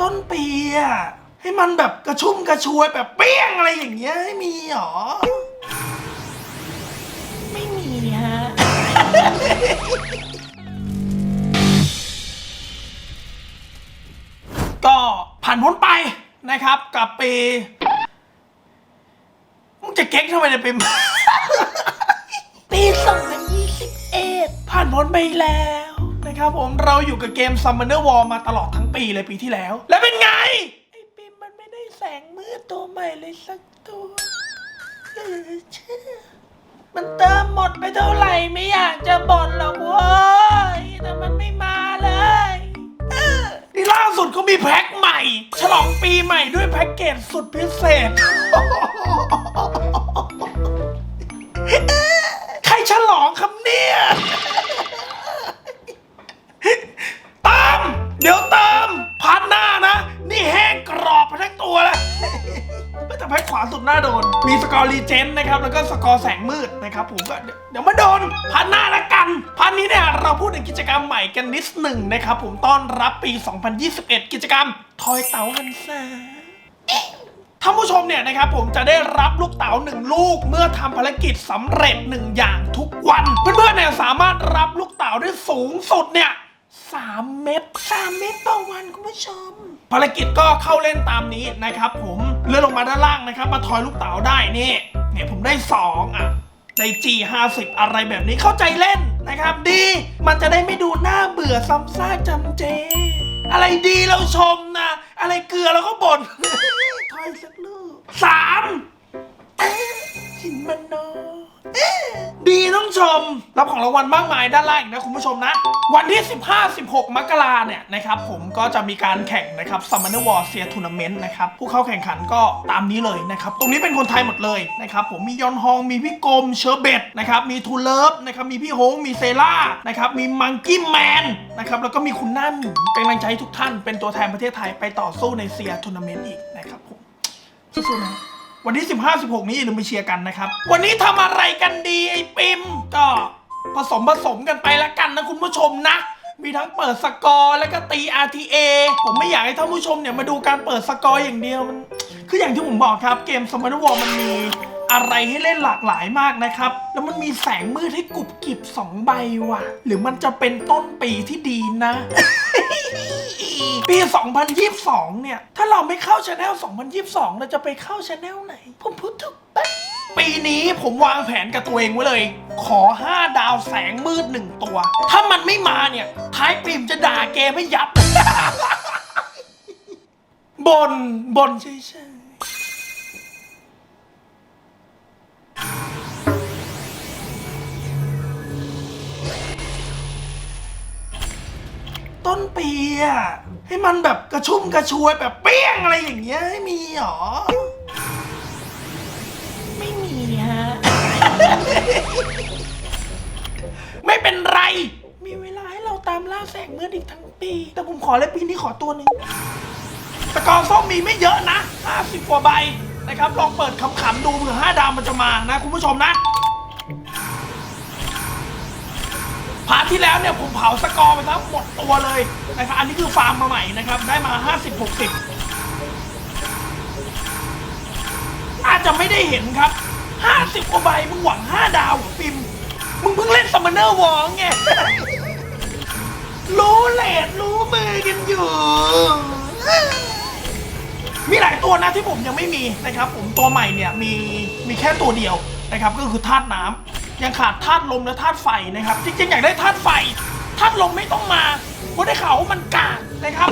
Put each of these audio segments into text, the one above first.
ต้นปีอะให้มันแบบกระชุ่มกระชวยแบบเปี้ยงอะไรอย่างเงี้ยให้มีหรอ ไม่มีฮะ ก็ผ่านพ้นไปนะครับกับปีมึงจะเก๊กทำไมเนี่ยปิมปี2021ผ่านพ้นไปแล้ว นะครับผมเราอยู่กับเกม Summoner War มาตลอดทั้งปีเลยปีที่แล้ว แล้วเป็นไง ไอ้ปิมมันไม่ได้แสงมืดตัวใหม่เลยสักตัวเออเชื่อมันเติมหมดไปเท่าไหร่ไม่อยากจะบ่นหรอกเว้ยแต่มันไม่มาเลยเออนี่ล่าสุดเขามีแพ็คใหม่ ฉลองปีใหม่ด้วยแพ็กเกจสุดพิเศษ นะครับ แล้วก็สกอร์แสงมืดนะครับผมก็เดี๋ยวมาโดนพันหน้าละกัน พันนี้เนี่ยเราพูดถึงกิจกรรมใหม่กันนิดหนึ่งนะครับผมต้อนรับปี 2021 กิจกรรมทอยเต๋าหันษาท่านผู้ชมเนี่ยนะครับผมจะได้รับลูกเต๋าหนึ่งลูก เมื่อทำภารกิจสำเร็จหนึ่งอย่างทุกวัน เพื่อนๆเนี่ยสามารถรับลูกเต๋าได้สูงสุดเนี่ยสามเม็ดสามเม็ดต่อวันคุณผู้ชม ภารกิจก็เข้าเล่นตามนี้นะครับผมเลื่อนลงมาด้านล่างนะครับ มาทอยลูกเต๋าได้นี่ เนี่ยผมได้สองอะใน G50 อะไรแบบนี้เข้าใจเล่นนะครับ ดี มันจะได้ไม่ดูน่าเบื่อซ้ำซากจำเจ อะไรดีเราชมนะ อะไรเกลือเราก็บ่นทอยสักลูกสามหินมันนอ๊ะ ดีต้องชม รับของรางวัลมากมายด้านล่างอีกนะคุณผู้ชมนะ วันที่ 15-16 มกราเนี่ยนะครับผมก็จะมีการแข่งนะครับ Summoner War s e a Tournament นะครับผู้เข้าแข่งขันก็ตามนี้เลยนะครับตรงนี้เป็นคนไทยหมดเลยนะครับผมมียอนฮองมีพี่กรมเชอร์เบตนะครับมีทูเลิฟนะครับมีพี่โฮงมีเซล่านะครับมีมังกี้แมนนะครับแล้วก็มีคุณหน้าหมีเป็นกำลังใจให้ทุกท่านเป็นตัวแทนประเทศไทยไปต่อสู้ในเซียทัวร์นาเมนต์อีกนะครับผมสู้ๆนะ วันที่ 15 16 นี้อย่าลืมไปเชียร์กันนะครับ วันนี้ทำอะไรกันดีไอ้ปิมก็ผสมผสมกันไปละกันนะคุณผู้ชมนะ มีทั้งเปิดสกอร์แล้วก็ตี RTA ผมไม่อยากให้ท่านผู้ชมเนี่ยมาดูการเปิดสกอร์อย่างเดียวมัน คืออย่างที่ผมบอกครับเกม s m ม r War มันมีอะไรให้เล่นหลากหลายมากนะครับ แล้วมันมีแสงมืดให้กรุบกริบสองใบว่ะ หรือมันจะเป็นต้นปีที่ดีนะ ปี 2022 เนี่ย ถ้าเราไม่เข้าชาแนล2022 เราจะไปเข้าชาแนลไหน ผมพูดถูกปะปีนี้ผมวางแผนกับตัวเองไว้เลย ขอ 5 ดาวแสงมืด1ตัว ถ้ามันไม่มาเนี่ย ท้ายปีมจะด่าเกมให้ยับ บนบนเฉย ต้นปีอะให้มันแบบกระชุ่มกระชวยแบบเปี้ยงอะไรอย่างเงี้ยให้มีหรอ ไม่มีฮะ ไม่เป็นไร มีเวลาให้เราตามล่าแสงมืดอีกทั้งปี แต่ผมขอเลยปีนี้ขอตัวหนึ่งตะกอนส้มมีไม่เยอะนะ 50กว่าใบนะครับ ลองเปิดขำๆดูเผื่อ5ดาวมันจะมานะ คุณผู้ชมนะ พาร์ทที่แล้วเนี่ยผมเผาสกอร์ไปทั้งหมดตัวเลยนะครับอันนี้คือฟาร์มมาใหม่นะครับ ได้มา 50 60 อาจจะไม่ได้เห็นครับ 50กว่าใบมึงหวัง 5 ดาวหรอปิม มึงเพิ่งเล่นซัมมอนเนอร์วอลไง รู้เลดรู้มือกันอยู่ มีหลายตัวนะที่ผมยังไม่มีนะครับ ผมตัวใหม่เนี่ยมีมีแค่ตัวเดียวนะครับ ก็คือธาตุน้ำ ยังขาดธาตุลมและธาตุไฟนะครับ จริงๆ อยากได้ธาตุไฟธาตุลมไม่ต้องมาเพราะได้ข่าวว่ามันกากนะครับ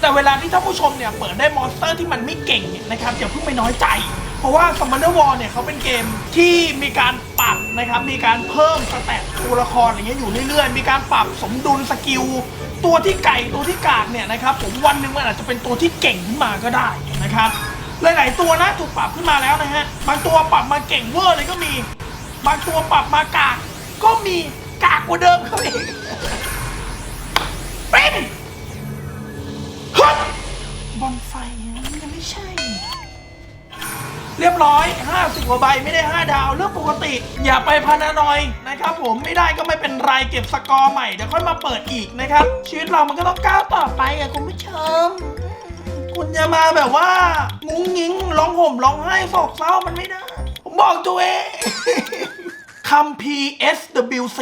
แต่เวลาที่ท่านผู้ชมเนี่ยเปิดได้มอนสเตอร์ที่มันไม่เก่งเนี่ยนะครับอย่าเพิ่งไปน้อยใจ เพราะว่า Summoner War เนี่ยเขาเป็นเกมที่มีการปรับนะครับ มีการเพิ่มสแตทตัวละครอย่างเงี้ยอยู่เรื่อยๆ มีการปรับสมดุลสกิลตัวที่ไก่ตัวที่กากเนี่ยนะครับผมวันหนึ่งมันอาจจะเป็นตัวที่เก่งขึ้นมาก็ได้นะครับ หลาย ๆ ตัวนะถูกปรับขึ้นมาแล้วนะฮะ บางตัวปรับมาเก่งเวอร์เลยก็มี บางตัวปรับมากากก็มีกากกว่าเดิมเขาอีกเป็นฮึดบอลไฟยังไม่ใช่ เรียบบร้อย 50กว่าใบไม่ได้ 5 ดาว เรื่องปกติ อย่าไปพานานอยนะครับผมไม่ได้ก็ไม่เป็นไรเก็บสกอร์ใหม่เดี๋ยวค่อยมาเปิดอีกนะครับ ชีวิตเรามันก็ต้องก้าวต่อไปอะคุณผู้ชม คุณอย่ามาแบบว่างุ้งงิ้งร้องห่มร้องไห้โศกเศร้ามันไม่ได้ ผมบอกตัวเองคัมภีร์ SWC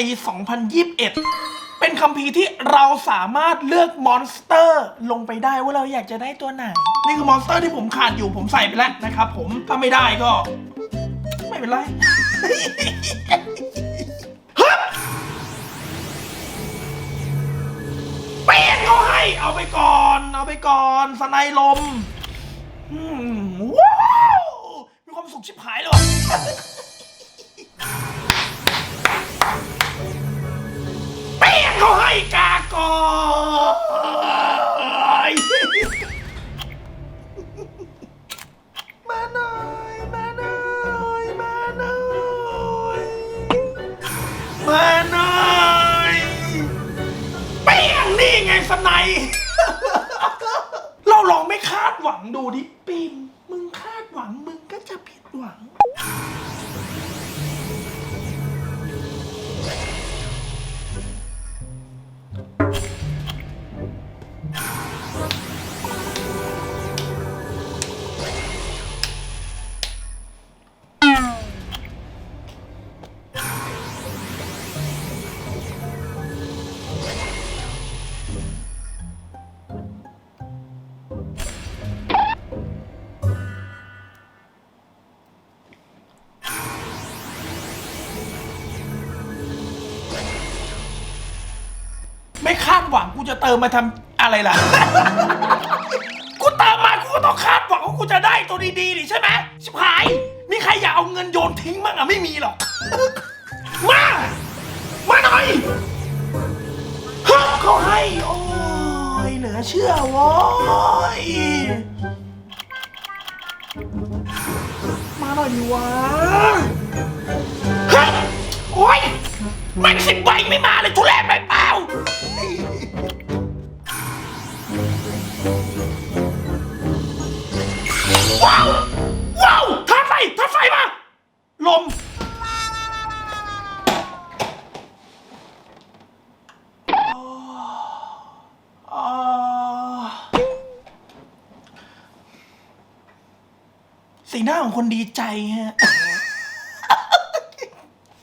2021 เป็นคัมภีร์ที่เราสามารถเลือกมอนสเตอร์ ลงไปได้ว่าเราอยากจะได้ตัวไหน นี่คือมอนสเตอร์ที่ผมขาดอยู่ผมใส่ไปแล้วนะครับผมถ้าไม่ได้ก็ ไม่เป็นไร เขาให้เอาไปก่อน เอาไปก่อน สไนลมอืมว้าวมีความสุขชิบหายเลยว่ะเปี้ยงเขาให้กากอยมาหน่อยมาหน่อยมาหน่อยมาห สไนยเราลองไม่คาดหวังดูดิปิม จะเติมมาทำอะไรล่ะ กูเติมมากูก็ต้องคาดหวังว่ากูจะได้ตัวดีๆดิใช่ไหมชิบหาย มีใครอยากเอาเงินโยนทิ้งมั้งอะไม่มีหรอก มา มาหน่อยฮึบเขาให้ โอ้ยเหลือเชื่อโว้ยมาหน่อยดิวะฮึบโอ้ยแมันสิบใบไม่มาเลยทุเรศไปเป คนดีใจฮะ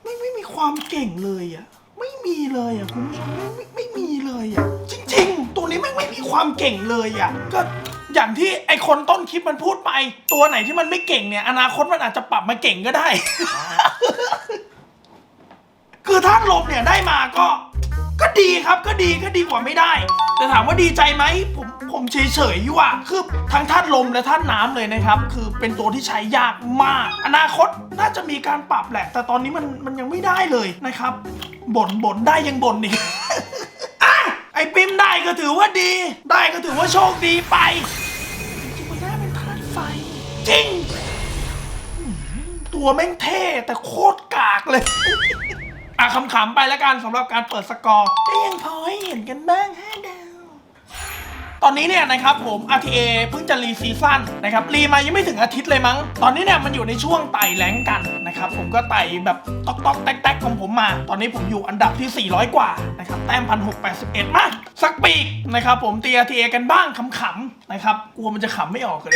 ไม่ไม่มีความเก่งเลยอะ ไม่มีเลยอะคุณผู้ชมไม่ไม่ไม่มีเลยอะ จริง ๆ ตัวนี้แม่ไม่มีความเก่งเลยอะ ก็อย่างที่ไอคนต้นคลิปมันพูดไป ตัวไหนที่มันไม่เก่งเนี่ย อนาคตมันอาจจะปรับมาเก่งก็ได้ คือท่านลมเนี่ยได้มาก็ ดีครับก็ดีก็ดีกว่าไม่ได้ แต่ถามว่าดีใจไหมผมผมเฉยเฉยๆอยู่อะคือทั้งท่านลมและท่านน้ำเลยนะครับ คือเป็นตัวที่ใช้ยากมาก อนาคตน่าจะมีการปรับแหละ แต่ตอนนี้มันมันยังไม่ได้เลยนะครับบ่นบ่นได้ยังบ่นอีกไอ้ปิมได้ก็ถือว่าดี ได้ก็ถือว่าโชคดีไปจริงมันน่าเป็นธาตุไฟ จริง ตัวแม่งเท่แต่โคตรกากเลย อะขำๆไปแล้วกันสำหรับการเปิดสกอร์ก็ยังพอให้เห็นกันบ้างห้าดาวตอนนี้เนี่ยนะครับผม RTA เพิ่งจะรีซีซั่นนะครับรีมายังไม่ถึงอาทิตย์เลยมั้ง ตอนนี้เนี่ยมันอยู่ในช่วงไต่แรงกันนะครับผมก็ไต่แบบตอกตอกๆแตกๆของผมมา ตอนนี้ผมอยู่อันดับที่ 400 กว่านะครับแต้มพันหกแปดสิบเอ็ดมาสักปีกนะครับผมตี RTA กันบ้างขำๆนะครับกลัวมันจะขำไม่ออกเลย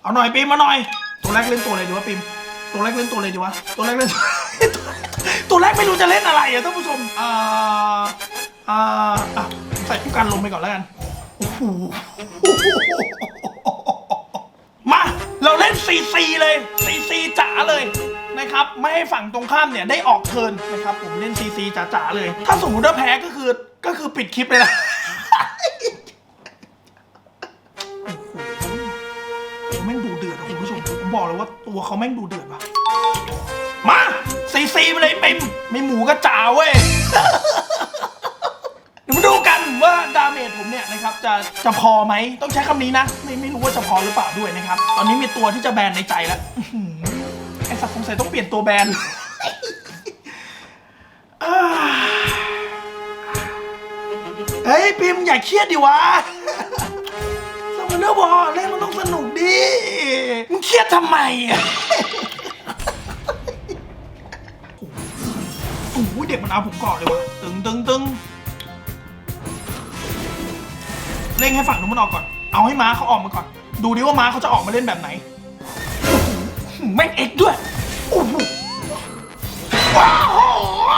เอาหน่อยปิมมาหน่อย ตัวแรกเล่นตัวอะไรดีวะปิมตัวแรกเล่นตัวอะไรดีวะตัวแรกเล่น ตัวแรกไม่รู้จะเล่นอะไรอะท่านผู้ชมอ่าอ่าอะใส่ผู้กันลงไปก่อนแล้วกันโอ้โหมาเราเล่นซีซีเลยซีซีจ๋าเลยนะครับ ไม่ให้ฝั่งตรงข้ามเนี่ยได้ออกเทินนะครับ ผมเล่นซีซีจ๋าๆเลย ถ้าสมมติว่าแพ้ก็คือก็คือปิดคลิปเลยนะ ตัวเขาแม่งดูเดือดว่ะ มาซีซีไปเลยปิมไม่หมูกระจ่าเว้ย เดี๋ยวมาดูกันว่าดาเมจผมเนี่ยนะครับจะจะพอไหมต้องใช้คำนี้นะ ไม่ไม่รู้ว่าจะพอหรือเปล่าด้วยนะครับ ตอนนี้มีตัวที่จะแบนในใจแล้วอื้อหือไอสัตว์สงสัยต้องเปลี่ยนตัวแบน อ่าเฮ้ยปิมอย่าเครียดดิวะเนื้อบอลเล่น สนุกดิมึงเครียดทำไมอะโอ้โหเด็กมันเอาผมก่อนเลยวะตึงตึงตึงเร่งให้ฝั่งนู้นมันออกก่อน เอาให้ม้าเขาออกมาก่อน ดูดิว่าม้าเขาจะออกมาเล่นแบบไหนโอ้โหแม่งเอ็กด้วยโอ้โหว้า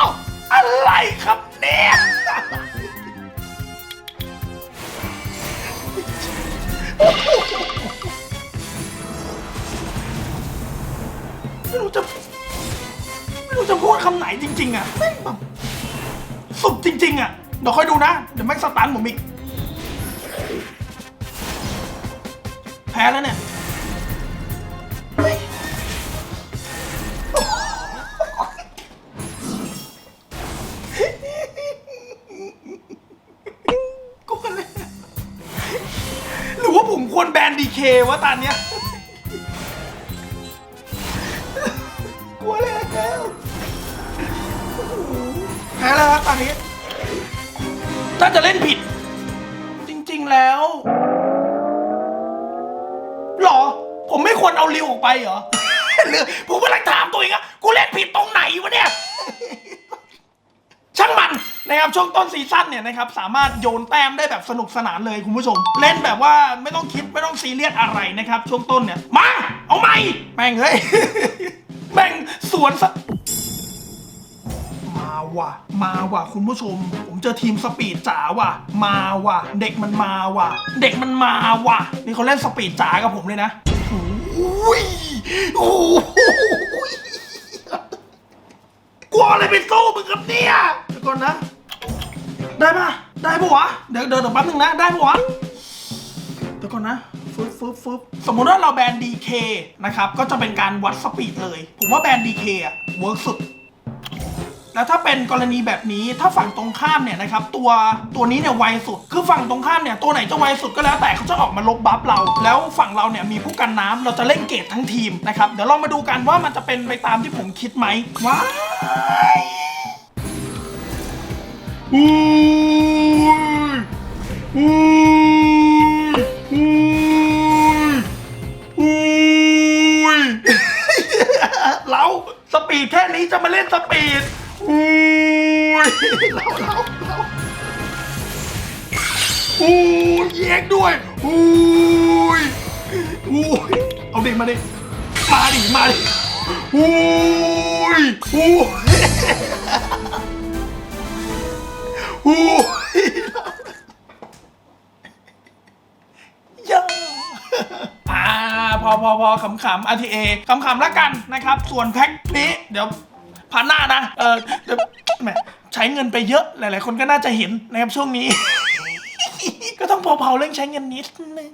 วอะไรครับเนี่ย จะพูดคำไหนจริง ๆ อะแม่งแบบสุดจริง ๆ อะ เดี๋ยวค่อยดูนะ เดี๋ยวแม่งสตาร์นผมอีก แพ้แล้วเนี่ย น่าจะเล่นผิด จริงๆแล้วหรอ ผมไม่ควรเอาริวออกไปเหรอ หรือผมกำลังถามตัวเองอะกูเล่นผิดตรงไหนวะเนี่ย ช่างมันนะครับช่วงต้นซีซั่นเนี่ยนะครับสามารถโยนแต้มได้แบบสนุกสนานเลยคุณผู้ชม เล่นแบบว่าไม่ต้องคิดไม่ต้องซีเรียสอะไรนะครับ ช่วงต้นเนี่ยมาเอาไหมแม่งเฮ้ย แม่งสวนสะ ว่ะ มาว่ะคุณผู้ชม ผมเจอทีมสปีดจ๋าว่ะ มาว่ะ เด็กมันมาว่ะ เด็กมันมาว่ะ นี่เขาเล่นสปีดจ๋ากับผมเลยนะโอ้ยโอ้ยกลัวอะไรไปสู้มึงกับเนี่ยเดี๋ยวก่อนนะ ได้ปะได้ปะวะ เดี๋ยวเดี๋ยวแป๊บนึงนะ ได้ปะวะเดี๋ยวก่อนนะฟึบฟึบฟึบสมมุติว่าเราแบน DK นะครับ ก็จะเป็นการวัดสปีดเลย ผมว่าแบน DK อะเวิร์กสุด แล้วถ้าเป็นกรณีแบบนี้ถ้าฝั่งตรงข้ามเนี่ยนะครับตัวตัวนี้เนี่ยไวสุด คือฝั่งตรงข้ามเนี่ยตัวไหนจะไวสุดก็แล้วแต่เขาจะออกมาลบบัฟเรา แล้วฝั่งเราเนี่ยมีผู้กันน้ำเราจะเล่นเกตทั้งทีมนะครับเดี๋ยวลองมาดูกันว่ามันจะเป็นไปตามที่ผมคิดไหมว้ายอุ้ยอุ้ยอุ้ยอุ้ยเราสปีดแค่นี้จะมาเล่นสปีด เราเราเราอุ้ยแยกด้วยอุ้ยอุ้ยเอาดิมาดิมาดิมาดิอุ้ยอุ้ยอุ้ยย่าอ่าพอพอพอขำๆ RTA ขำๆแล้วกันนะครับ ส่วนแพ็คนี้เดี๋ยวผ่านหน้านะ เออเดี๋ยวแหม ใช้เงินไปเยอะหลาย ๆ คนก็น่าจะเห็นนะครับช่วงนี้ ก็ต้องเผาๆเรื่องใช้เงินนิดนึง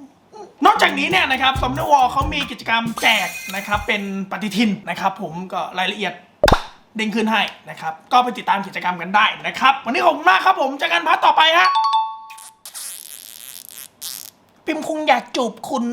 นอกจากนี้เนี่ยนะครับสมเด็จวอเขามีกิจกรรมแจกนะครับเป็นปฏิทินนะครับผมก็รายละเอียดเด้งขึ้นให้นะครับ ก็ไปติดตามกิจกรรมกันได้นะครับ วันนี้ขอบคุณมากครับผมเจอกันพาร์ทต่อไปฮะพิมพ์คงอยากจูบคุณ